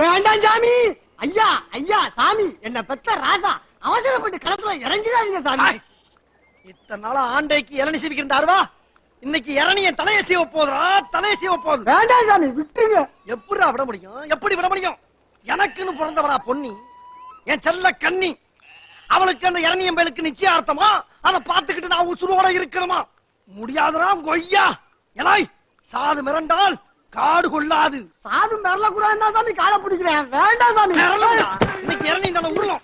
வேண்டாம் சாமி. ஐயா ஐயா சாமி. என்ன பெத்த ராசா அவசரப்பட்டு களத்துல இறங்கிடாதீங்க சாமி. இத்தனை நாளா ஆண்டைக்கு இளநி சீவிக்கிருந்தாருவா இன்னைக்கு இளநிய தலைய சீவ போதுரா தலைய சீவ போகுது. வேண்டாம் சாமி விட்டுருங்க. எப்படிடா விட முடியும்? எப்படி விட முடியும்? எனக்குன்னு பிறந்தவளா பொன்னி என் செல்ல கண்ணி அவளுக்கு அந்த இளநியம்பேலுக்கு நிச்சயார்த்தமா? அதை பார்த்துக்கிட்டு நான் உசுரோட இருக்கணுமா? முடியாதுடா கொய்யா. எலாய் சாது மிரண்டால் காடு கொள்ளாது. சாது மிரள கூடாது சாமி காலை பிடிக்கிறேன். வேண்டாம் சாமி. இன்னைக்கு இளநீ தானே உருளும்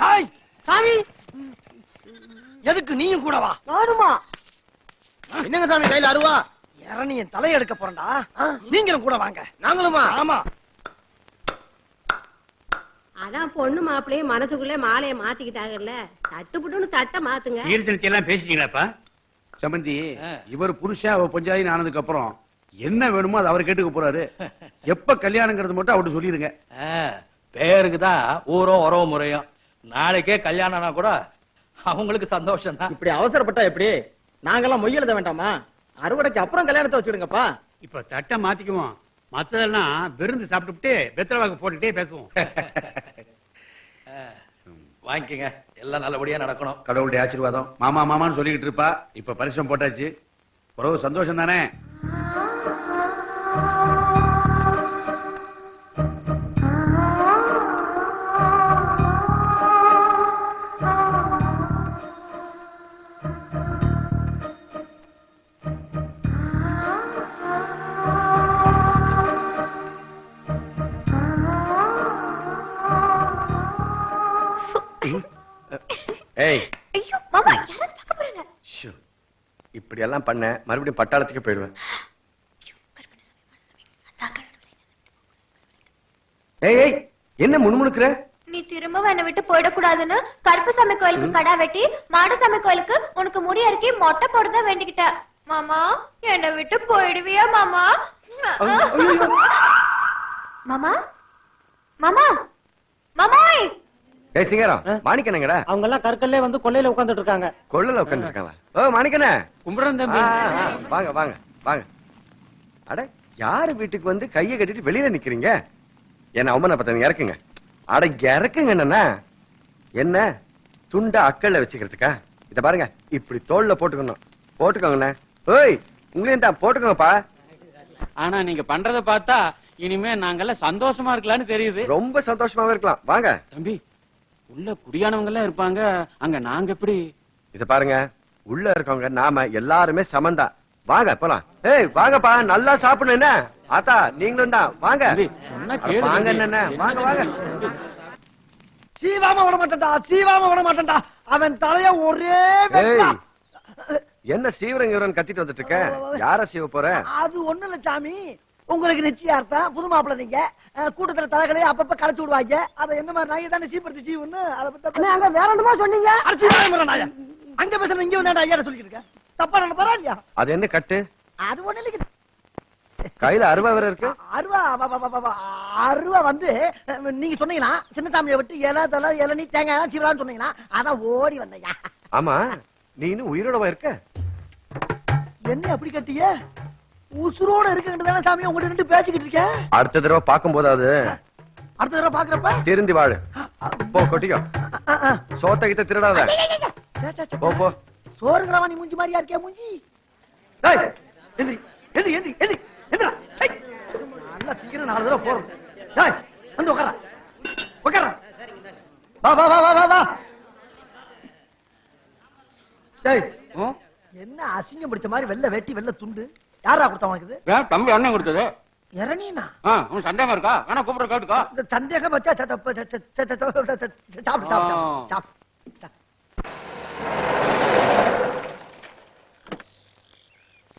டேய், சாமி. எதுக்கு நீயும் கூட வா. நானுமா என்னங்க சாமி கையில அருவா? இளநிய தலையெடுக்க போறேன்டா. நீங்களும் கூட வாங்க. நாங்களுமா? ஆமா. அதான் பொண்ணு மாப்பிள்ளையும் மனசுக்குள்ளே மாலையை மாத்திக்கிட்டாங்கல்ல. தட்டுப்புட்டுன்னு தட்டை மாத்துங்க. சீர்திருத்தி எல்லாம் பேசிட்டீங்களாப்பா? சம்பந்தி இவர் புருஷன் அவ பஞ்சாயின்னு ஆனதுக்கு அப்புறம் என்ன வேணுமோ அது அவர் கேட்டுக்க போறாரு. எப்ப கல்யாணங்கிறது மட்டும் அவர்கிட்ட சொல்லிருங்க. பேருக்கு தான் ஊரும் உறவு முறையும் நாளைக்கே கல்யாணம்னா கூட அவங்களுக்கு சந்தோஷம் தான் இப்படி அவசரப்பட்டா எப்படி? நாங்கெல்லாம் மொய் எழுத வேண்டாமா? அறுவடைக்கு அப்புறம் கல்யாணத்தை வச்சுடுங்கப்பா. இப்ப தட்டை மாத்திக்குவோம். மத்ததெல்லாம் விருந்து சாப்பிட்டுட்டு வெத்தலை போட்டுட்டே பேசுவோம். வாங்கிக்கங்க. எல்லாம் நல்லபடியா நடக்கணும். கடவுளுடைய ஆசீர்வாதம். மாமா மாமான்னு சொல்லிக்கிட்டு இருப்பா. இப்ப பரிசம் போட்டாச்சு. உறவு சந்தோஷம் தானே? ஏய். ஐயோ மாமா யாராவது பார்க்க போறாங்க? ஷோ. இப்படி எல்லாம் பண்ண மறுபடியும் பட்டாளத்துக்கு போயிடுவேன். ஏய் ஏய் என்ன முணுமுணுக்குற? நீ திரும்ப என்னை விட்டு போயிடக்கூடாதுன்னு கருப்புசாமி கோயிலுக்கு கடா வெட்டி மாடசாமி கோயிலுக்கு உனக்கு முடி அறுக்கி மொட்டை போடுறதா வேண்டிக்கிட்டேன் மாமா என்னை விட்டு போயிடுவியா மாமா? மாமா? மாமா? மாமாய்! ஏய் சிங்கரம் மாணிக்கனங்கடா அவங்க எல்லாம் கற்கல்லே வந்து கொள்ளையில உட்கார்ந்துட்டு இருக்காங்க கொள்ளல உட்கார்ந்து இருக்காங்களா ஓ மாணிக்கனே கும்பிடுறேன் தம்பி வாங்க வாங்க வாங்க. அட யாரு வீட்டுக்கு வந்து கையை கட்டிட்டு வெளியில நிக்கிறீங்க? என்ன அவமான பத்தவங்க இறக்குங்க? அட இறக்குங்க என்னன்னா என்ன? துண்ட அக்கல்ல வச்சுக்கிறதுக்கா? இத பாருங்க இப்படி தோல்ல போட்டுக்கணும். போட்டுக்கோங்கண்ணே. ஓய் உங்களையும் தான் போட்டுக்கோங்கப்பா. ஆனா நீங்க பண்றத பார்த்தா இனிமே நாங்கெல்லாம் சந்தோஷமா இருக்கலாம்னு தெரியுது. ரொம்ப சந்தோஷமாவே இருக்கலாம். வாங்க. தம்பி உள்ள குடியானவங்க எல்லாம் இருப்பாங்க. அங்க நாங்க எப்படி? இத பாருங்க. உள்ள இருக்கவங்க நாம எல்லாருமே சமந்தான் வாங்க போலாம். ஏய் வாங்கப்பா நல்லா சாப்பிடணும் என்ன? ஆத்தா நீங்களும் தான். வாங்க. வாங்க. என்னண்ணே வாங்க வாங்க. சீவாம விட மாட்டேன்டா சீவாம விட மாட்டேன்டா அவன் தலைய ஒரே என்ன இவரன் கத்திட்டு வந்துட்டு இருக்க? யார சீவ போற? அது ஒண்ணு இல்ல சாமி. உங்களுக்கு நிச்சயார்த்தம். புது மாப்பிள்ள நீங்க. கூட்டத்துல தலைகளையும் அப்பப்ப களைச்சு விடுவாங்க. அதை என்ன மாதிரி நாங்க தானே சீப்படுத்தி சீவுன்னு அதை பத்தி அங்க வேற என்னமோ சொன்னீங்க. நாயா. அங்க பேசுற இங்க வந்து ஐயா சொல்லிட்டு தப்பா என்ன பரவாயில்லையா அது என்ன கட்டு? அது ஒண்ணு இல்லைங்க. கையில அருவா வேற இருக்கு. அருவா அருவா வந்து நீங்க சொன்னீங்களா? சின்ன சாமியை விட்டு இலை தலை இளநீ தேங்காய் சீவலான்னு சொன்னீங்களா? அதான் ஓடி வந்தையா ஆமா நீ இன்னும் உயிரோடவா இருக்க? என்ன அப்படி கட்டிய? உசுரோட இருக்குங்கிட்டு தானே சாமி உங்கள்ட்ட நின்று பேசிக்கிட்டு இருக்கேன்? அடுத்த தடவை பார்க்கும் போதாவது அடுத்த தடவை பாக்குறப்ப திருந்தி வாழு. போ கொட்டிக்கோ. சோத்த கிட்ட திருடாத. போ போ. சோறுங்கிறவன் நீ மூஞ்சி மாதிரியா இருக்கே மூஞ்சி? எந்திரி எந்திரி எந்திரி எந்திரி எந்திரா. நல்லா சீக்கிரம் நாலு தடவை போறோம். டேய் வந்து உட்கார உட்கார வா வா வா வா வா வா. டேய்? என்ன அசிங்கம் பிடிச்ச மாதிரி வெள்ளை வெட்டி வெள்ளை துண்டு? யாரா கொடுத்தா உனக்கு ஏன் தம்பி அண்ணன் கொடுத்தது இறணினா உன் சந்தேகம் இருக்கா சந்தேகம்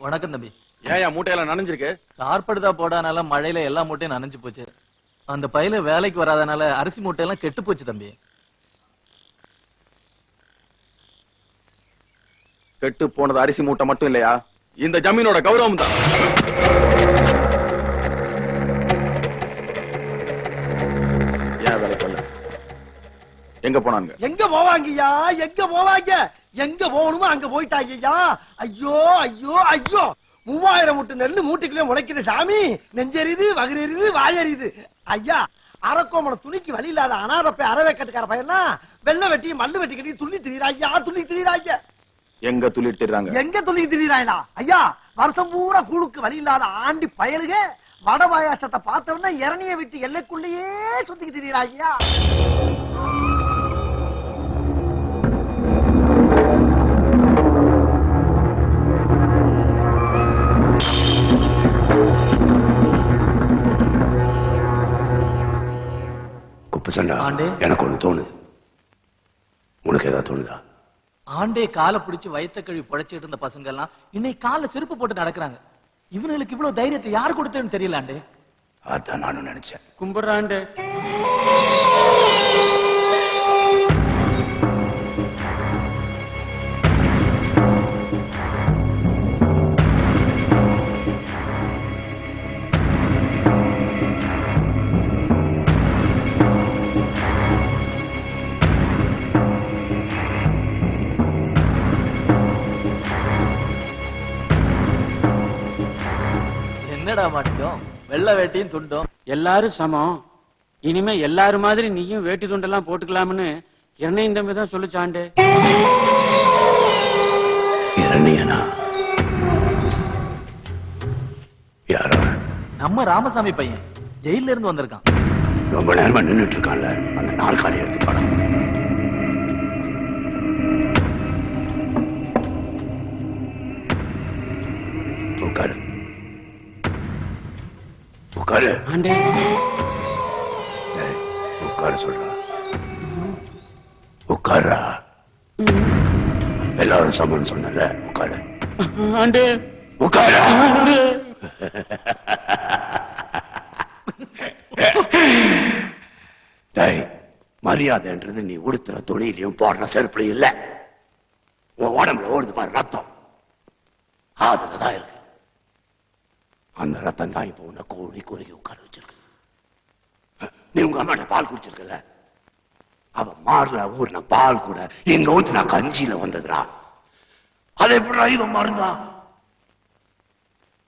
வணக்கம் தம்பி ஏன் மூட்டையெல்லாம் நனைஞ்சிருக்கு கார்படுதா போடாதனால மழையில எல்லா மூட்டையும் நனைஞ்சு போச்சு அந்த பையில வேலைக்கு வராதனால அரிசி மூட்டையெல்லாம் கெட்டு போச்சு தம்பி கெட்டு போனது அரிசி மூட்டை மட்டும் இல்லையா இந்த ஜமீனோட கௌரவம் தான். ஏன் வேலை எங்க போனாங்க? எங்க போவாங்கய்யா? எங்க போவாங்க? எங்க போகணுமோ அங்க போயிட்டாங்கய்யா? ஐயோ ஐயோ ஐயோ! மூவாயிரம் மூட்டு நெல்லு மூட்டுக்குள்ளே முளைக்குது சாமி. நெஞ்செரியுது வகுரெரியுது வாயறியுது ஐயா அரக்கோமன துணிக்கு வழி இல்லாத அனாதப்பை அறவே கட்டுக்கார பையனா வெள்ளை வெட்டி மல்லு வெட்டி கட்டி துள்ளி திரியிறா ஐயா துள்ளி திரியிறா எங்க துளிட்டுறாங்க எங்க துள்ளி திரியிறாங்களா ஐயா வருஷம் பூரா கூழுக்கு வழி இல்லாத ஆண்டி பயலுக வட பாயாசத்தை பார்த்தவொடனே இறனிய விட்டு எல்லைக்குள்ளேயே சுத்திக்கு திரியிறா ஐயா. குப்பசண்டா ஆண்டே. எனக்கு ஒண்ணு தோணுது. உனக்கு ஏதாவது தோணுதா? ஆண்டே காலை பிடிச்சு வயத்த கழுவி புழைச்சிட்டு இருந்த பசங்க எல்லாம் இன்னைக்கு கால்ல செருப்பு போட்டு நடக்கிறாங்க. இவனுங்களுக்கு இவ்வளவு தைரியத்தை யார் கொடுத்தேன்னு தெரியல ஆண்டே. அதான் நானும் நினைச்சேன். கும்பிடுறாண்டு என்னடா மாட்டிக்கும் வெள்ளை வேட்டியும் துண்டும். எல்லாரும் சமம். இனிமே எல்லாரும் மாதிரி நீயும் வேட்டி துண்டெல்லாம் போட்டுக்கலாம்னு என்னையும் தம்பி தான் சொல்லிச்சாண்டு. இரணியனா யாரோ? நம்ம ராமசாமி பையன். ஜெயில இருந்து வந்திருக்கான். ரொம்ப நேரமா நின்னுட்டு இருக்கான்ல அந்த நாற்காலி எடுத்து படம் உட்காரு. உட்காரு. உட்காரு சொல்றா. உட்காருடா எல்லாரும் சமன் சொன்னல உட்காரு. உட்காரு. மரியாதைன்றது நீ உடுத்துற துணியிலையும் போடுற செருப்புலையும் இல்ல. உன் உடம்புல ஓடுது பாரு ரத்தம். அதுலதான் இருக்கு. அந்த ரத்தம் தான் இப்போ உன்னை கோழி குறுகி உட்கார வச்சிருக்கு. நீ உங்க அம்மாட்ட பால் குடிச்சிருக்கல? அவ மாறுல ஊர்ன பால் கூட எங்க ஊத்துனா கஞ்சியில வந்ததுடா. அதை எப்படி இவன் மருந்தா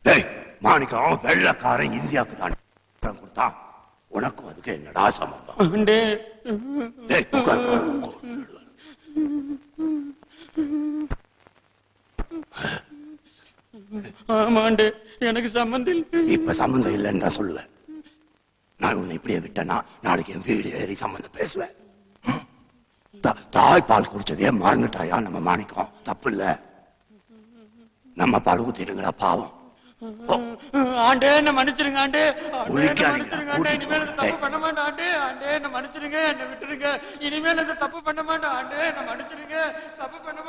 டேய் மாணிக்கம் வெள்ளக்காரன் இந்தியாவுக்கு தான் கொடுத்தான். உனக்கும் அதுக்கு என்னடா சம்பந்தம்? டேய், உட்காரு. ஆமாண்டே எனக்கு சம்மந்தம் இல்லை. இப்ப சம்பந்தம் இல்லைன்னு தான் சொல்லுவேன். நான் உன்னை இப்படியே விட்டேன்னா நாளைக்கு என் வீடு ஏறி சம்பந்தம் பேசுவேன். ம்? தா- தாய் பால் குடிச்சதே மறந்துட்டாயா? நம்ம மாணிக்கம். தப்பு இல்ல. நம்ம பால் ஊத்திடுங்கடா பாவம். ஆண்டே என்ன மன்னிச்சிருங்க ஆண்டே. மன்னிச்சிருங்க இனிமேல் இந்த. தப்பு பண்ண மாட்டேன் ஆண்டே. ஆண்டே என்ன மன்னிச்சிருங்க என்ன விட்டுருங்க. இனிமேல் இந்த தப்பு பண்ண மாட்டேன் ஆண்டே. என்ன மன்னிச்சிருங்க தப்பு பண்ண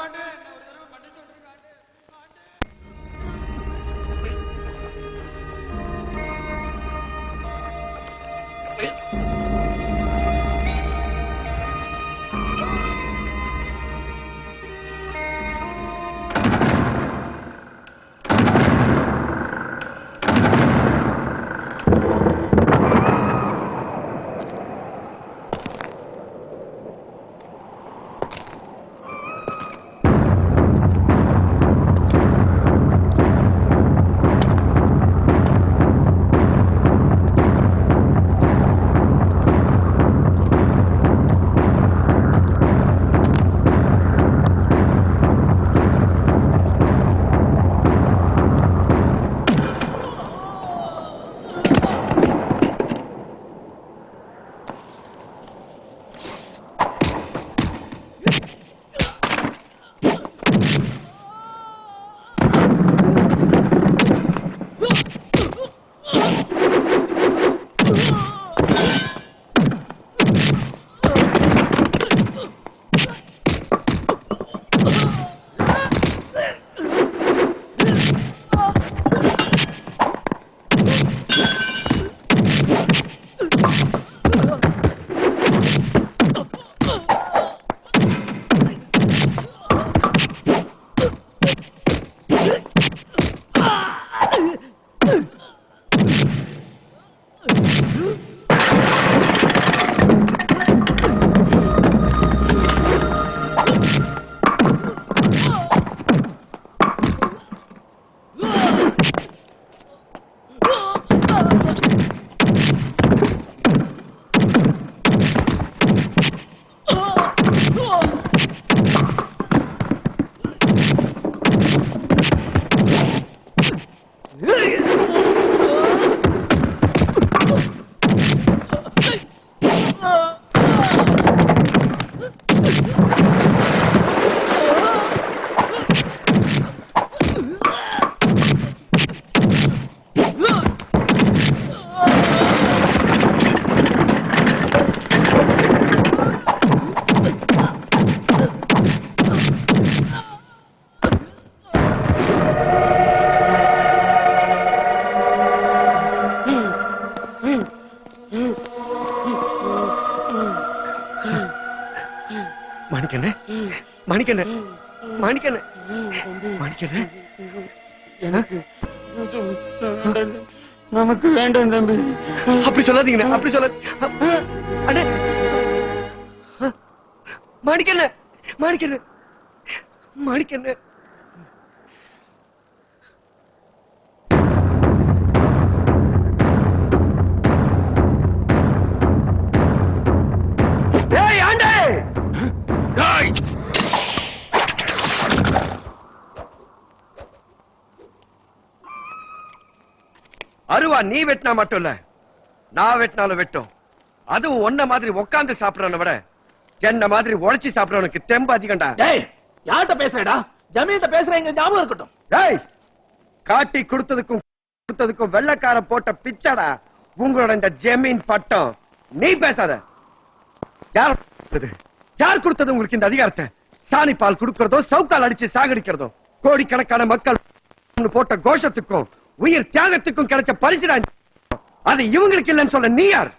மாணிக்கண்ணே. மாணிக்கண்ணே. மாணிக்கண்ணே. நமக்கு வேண்டாம் தம்பி. அப்படி சொல்லாதீங்கண்ணே அப்படி சொல்ல அண்ணே. மாணிக்கண்ணே. மாணிக்கண்ணே. மாணிக்கண்ணே. அருவா நீ வெட்டினா மட்டும் இல்ல. நான் வெட்டினாலும் வெட்டும். அதுவும் ஒன்ன மாதிரி உட்கார்ந்து சாப்பிடறவனை விட என்ன மாதிரி உழைச்சி சாப்பிடறவனுக்கு தெம்பு அதிகம்டா. டேய் யார்கிட்ட பேசுறடா? ஜமீன்கிட்ட பேசுறேங்க ஞாபகம் இருக்கட்டும். டேய் காட்டி கொடுத்ததுக்கும் கொடுத்ததுக்கும் வெள்ளக்கார போட்ட பிச்சடா. உங்களோட இந்த ஜமீன் பட்டம். நீ பேசாத. யார்? யார் கொடுத்தது உங்களுக்கு இந்த அதிகாரத்தை? சாணி பால் கொடுக்கறதோ சவுக்கால் அடிச்சு சாகடிக்கிறதோ? கோடிக்கணக்கான மக்கள் போட்ட கோஷத்துக்கும் உயிர் தியாகத்துக்கும் கிடைச்ச பரிசுடா அது இவங்களுக்கு இல்லைன்னு சொல்ல நீ யார்?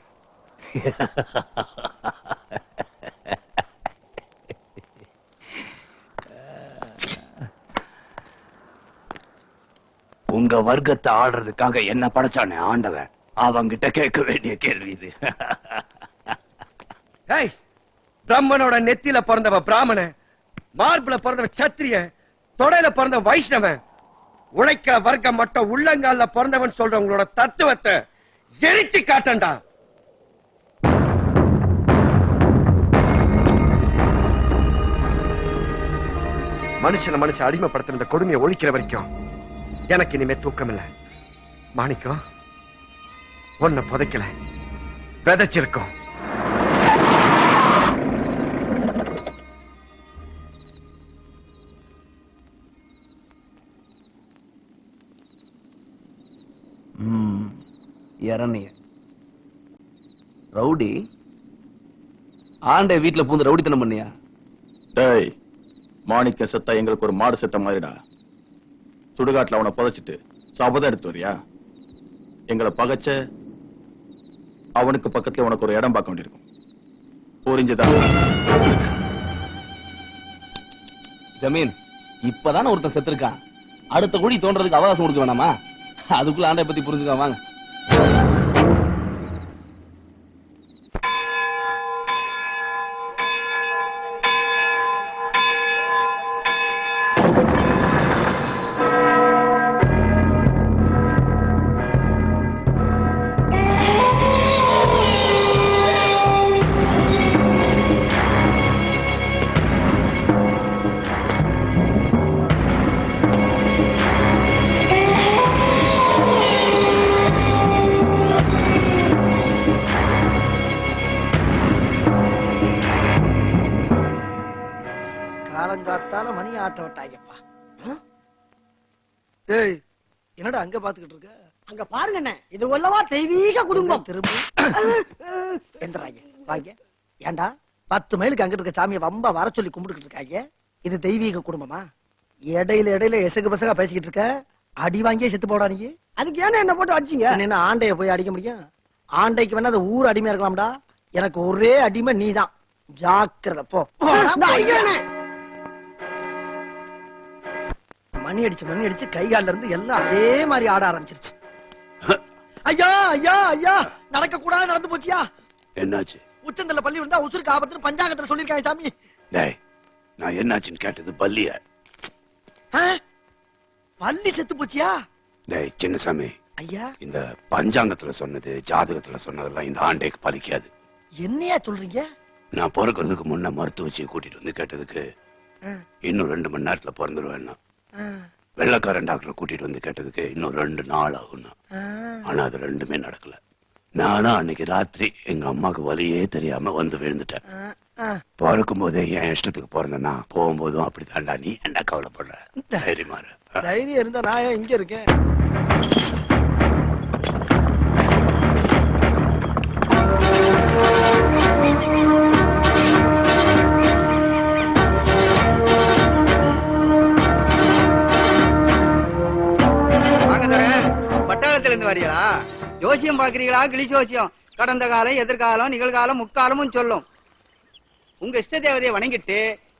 உங்க வர்க்கத்தை ஆடுறதுக்காக என்ன படைச்சானே ஆண்டவன்? அவங்கிட்ட கேட்க வேண்டிய கேள்வி இது. பிரம்மனோட நெத்தியில பிறந்தவ பிராமண மார்புல பிறந்தவ சத்திரிய தொடையில பிறந்த வைஷ்ணவன். உழைக்கிற வர்க்கம் மட்டும் உள்ளங்கால பிறந்தவன் சொல்ற உங்களோட தத்துவத்தை எரிச்சு காட்டண்டா. மனுஷன மனுஷன் அடிமைப்படுத்துற இந்த கொடுமையை ஒழிக்கிற வரைக்கும் எனக்கு இனிமே தூக்கம் இல்லை மாணிக்கம் ஒன்ன புதைக்கல. விதைச்சிருக்கோம். இறனைய. ரவுடி ஆண்டே வீட்டுல பூந்து ரவுடித்தனம் பண்ணியா? டேய் மாணிக்க செத்தா எங்களுக்கு ஒரு மாடு செத்த மாதிரிடா. சுடுகாட்டுல அவனை புதைச்சிட்டு சபதம் எடுத்து வரியா? எங்களை பகைச்ச அவனுக்கு பக்கத்துல உனக்கு ஒரு இடம் பார்க்க வேண்டியிருக்கும். புரிஞ்சுதா? ஜமீன் இப்பதானே ஒருத்தன் செத்துருக்கான். அடுத்த குழி தோன்றதுக்கு அவகாசம் கொடுக்க வேணாமா? அதுக்குள்ள ஆண்டை பத்தி புரிஞ்சுக்க வாங்க. அங்க பாத்துக்கிட்டு இருக்க? அங்க பாருங்க அண்ணே இது உள்ளவா தெய்வீக குடும்பம். திரும்ப. எந்திராங்க வாங்க. ஏன்டா பத்து மைலுக்கு அங்கிட்டு இருக்க சாமியை வம்ப வர சொல்லி கும்பிட்டுக்கிட்டு இருக்காங்க? இது தெய்வீக குடும்பமா? இடையில இடையில எசகு பசகா பேசிக்கிட்டு இருக்க? அடி வாங்கியே செத்து போடா நீ. அதுக்கு ஏன்னா என்ன போட்டு அடிச்சீங்க? என்ன ஆண்டைய போய் அடிக்க முடியும்? ஆண்டைக்கு வேணா அந்த ஊர் அடிமையா இருக்கலாம்டா. எனக்கு ஒரே அடிமை நீதான். ஜாக்கிரதை போ. மணி அடிச்சு மணி அடிச்சு கை கால்ல இருந்து எல்லாம் அதே மாதிரி ஆட ஆரம்பிச்சிருச்சு. ஐயா ஐயா ஐயா நடக்க கூடாது நடந்து போச்சியா? என்னாச்சு? உச்சந்தல பள்ளி விழுந்தா உசுருக்கு ஆபத்துன்னு பஞ்சாங்கத்துல சொல்லிருக்காங்க சாமி. டேய் நான் என்னாச்சுன்னு கேட்டது பல்லிய? பள்ளி செத்து போச்சியா? டேய் சின்னசாமி. ஐயா? இந்த பஞ்சாங்கத்துல சொன்னது ஜாதகத்துல சொன்னதெல்லாம் இந்த ஆண்டைக்கு பலிக்காது. என்னையா சொல்றீங்க? நான் பிறக்கிறதுக்கு முன்ன மருத்துவச்சியை கூட்டிட்டு வந்து கேட்டதுக்கு. இன்னும் ரெண்டு மணி நேரத்துல பிறந்துருவேன்னா. வெள்ளக்காரன் டாக்டர் கூட்டிட்டு வந்து கேட்டதுக்கு இன்னும் ரெண்டு நாள் ஆகும்னா. ஆனா அது ரெண்டுமே நடக்கல நானா அன்னைக்கு ராத்திரி எங்க அம்மாக்கு வலியே தெரியாம வந்து விழுந்துட்டேன். பிறக்கும் போதே என் இஷ்டத்துக்கு பிறந்தேன்னா போகும்போதும் அப்படித்தான்டா நீ என்ன கவலைப்படுற தைரியமா. தைரியம் இருந்தா நான் இங்க இருக்கேன் வரீங்களா ஜோசியம் பாக்குறீங்களா கிளி ஜோசியம் கடந்த காலம் எதிர்காலம் நிகழ்காலம் முக்காலமும் சொல்லும். உங்க இஷ்ட தேவதையை வணங்கிட்டு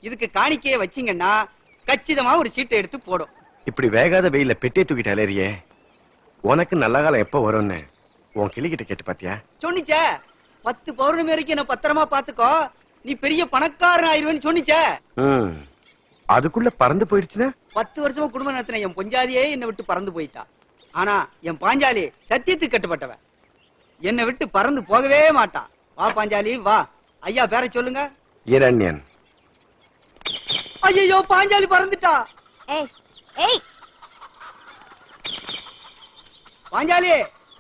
இதுக்கு காணிக்கையை வச்சீங்கன்னா கச்சிதமா ஒரு சீட்டை எடுத்து போடும். இப்படி வேகாத வெயில பெட்டியை தூக்கிட்டு அலறியே உனக்கு நல்ல காலம் எப்ப வரும்னு உன் கிளிகிட்ட கேட்டு பாத்தியா? சொன்னிச்சே? பத்து பௌர்ணமி வரைக்கும் என்ன பத்திரமா பாத்துக்கோ நீ பெரிய பணக்காரன் ஆயிருவேன்னு சொன்னிச்சே? அதுக்குள்ள பறந்து போயிடுச்சுன்னா? பத்து வருஷமா குடும்பம் நடத்தின என் பொஞ்சாதியே என்னை விட்டு பறந்து போயிட்டா. ஆனா என் பாஞ்சாலி சத்தியத்துக்கு கட்டுப்பட்டவன் என்னை விட்டு பறந்து போகவே மாட்டா வா பாஞ்சாலி வா. ஐயா பேரை சொல்லுங்க. இரண்யன். ஐயோ பாஞ்சாலி பறந்துட்டா. ஏய் ஏய். பாஞ்சாலி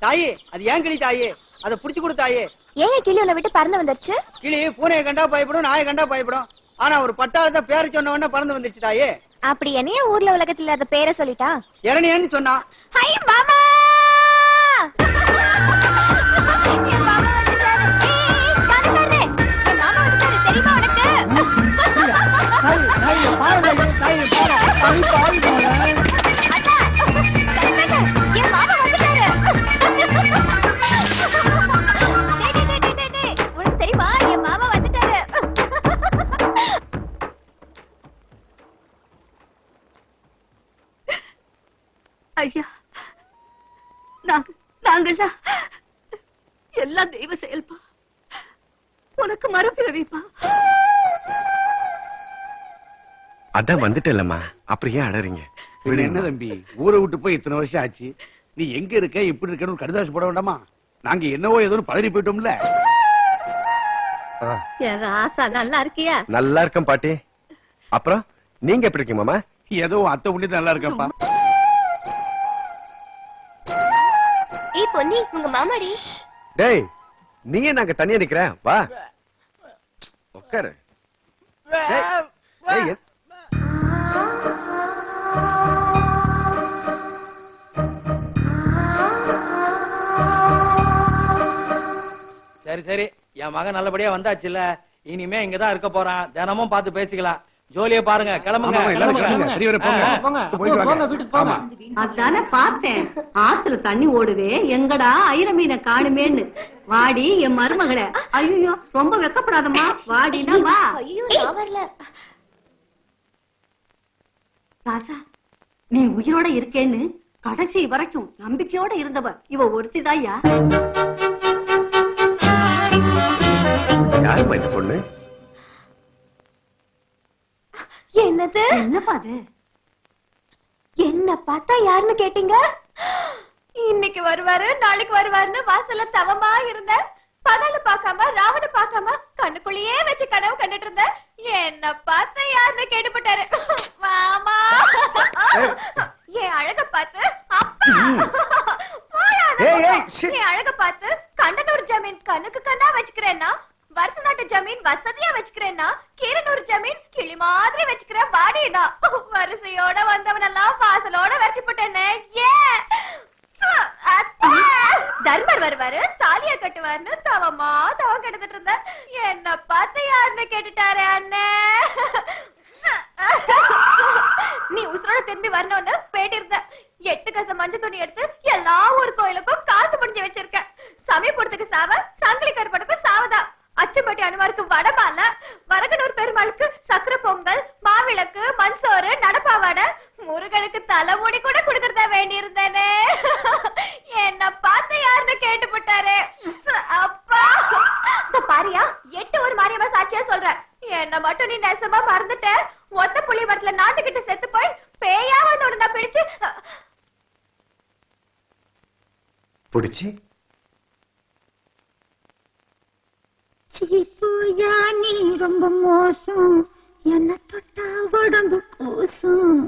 தாயி அது ஏன் கிளி தாயி? அதை புடிச்சு கொடு தாயி. ஏன் கிளி உன்னை விட்டு பறந்து வந்துருச்சு? கிளி பூனையை கண்டா பயப்படும் நாயை கண்டா பயப்படும். ஆனா ஒரு பட்டாளத்தை பேரை சொன்ன உடனே பறந்து வந்துருச்சு தாயி. அப்படி என்னைய ஊர்ல உலகத்துல அத பேரை சொல்லிட்டா? இறணியன்னு சொன்னா. ஹை மாமா! மாமா நாங்க நாங்கள்லாம் எல்லாம் தெய்வ செயல்பா. உனக்கு மறுபிறவிப்பா. அதான் வந்துட்டேல்லம்மா அப்புறம் ஏன் அழறீங்க என்ன தம்பி ஊரை விட்டு போய் இத்தனை வருஷம் ஆச்சு. நீ எங்க இருக்க எப்படி இருக்கன்னு கடுதாசு போட வேண்டாமா? நாங்க என்னவோ ஏதோ பதறி போயிட்டோம்ல. ராசா நல்லா இருக்கியா? நல்லா இருக்கேன் பாட்டி. அப்புறம் நீங்க எப்படி இருக்கீங்க மாமா? ஏதோ அத்தை உண்ணி நல்லா இருக்கப்பா. மாமாடி. டேய் நீ நாங்க தனியா நிக்கிற? வா. உட்காரு டேய், சரி சரி. என் மகன் நல்லபடியா வந்தாச்சுல்ல. இனிமே இங்கதான் இருக்க போறான். தினமும் பார்த்து பேசிக்கலாம். ஜோலியை பாருங்க கிளம்புங்க. அதானே பார்த்தேன். ஆத்துல தண்ணி ஓடுதே. எங்கடா ஐர மீனை காணுமேன்னு. வாடி என் மருமகளே. ஐயோ ரொம்ப வெக்கப்படாதம்மா. வாடினா வா. வரல. ராசா நீ உயிரோட இருக்கேன்னு கடைசி வரைக்கும் நம்பிக்கையோட இருந்தவ. இவ ஒருத்திதாயா யாரும்மா இந்த பொண்ணு? என்னது? என்னப்பா அது? என்ன பார்த்தா யாருன்னு கேட்டீங்க? இன்னைக்கு வருவாரு நாளைக்கு வருவாருன்னு வாசல்ல தவமா இருந்தேன் பகல பார்க்காம ராவண பார்க்காம கண்ணுக்குள்ளேயே வச்சு கனவு கண்டுட்டு இருந்தேன் என்ன பார்த்தா யாருன்னு கேட்டுப்பட்டாரு. மாமா! என் அழக பார்த்து அப்பா. என் அழக பார்த்து கண்டனூர் ஜமீன் கண்ணுக்கு கண்ணா வச்சுக்கிறேன்னா வருஷ நாட்டு ஜமீன் வசதியா வச்சுக்கிறேன்னா கீரனூர் மாதிரி வச்சுக்கிற பாடி தான். வரிசையோட வந்தவனெல்லாம் வாசலோட வெட்டி போட்டேனே. ஏ! தர்மர் வருவாரு தாலியா கட்டுவாருன்னு தவமா தவம் கெடுத்துட்டு இருந்தேன். என்ன பார்த்து யாருன்னு கேட்டுட்டாரு அண்ணே? நீ உசுரோட திரும்பி வரணும்னு போயிட்டு இருந்த எட்டு கச மஞ்சள் துணி எடுத்து எல்லா ஊர் கோயிலுக்கும் காசு முடிஞ்சு வச்சிருக்கேன். சமயபுரத்துக்கு சாவ சங்கிலி கருப்பனுக்கும் சாவதான். அச்சம்பட்டி அனுமாருக்கு வடமால வரகனூர் பெருமாளுக்கு சக்கர பொங்கல் மாவிளக்கு மண்சோறு நடப்பாவாடை முருகனுக்கு தலைமுடி கூட கொடுக்கறதா வேண்டியிருந்தேனே. என்ன பார்த்து யாருன்னு கேட்டு போட்டாரு அப்பா! இந்த பாரியா எட்டு ஒரு மாரியம்மா சாட்சியா சொல்றேன் என்ன மட்டும் நீ நெசமா மறந்துட்ட. ஒத்த புளி மரத்துல நாட்டுக்கிட்ட செத்து போய் பேயா வந்து உடனே பிடிச்சு பிடிச்சு? சீப்போயா நீ ரொம்ப மோசம். என்ன தொட்டா உடம்பு கூசும்.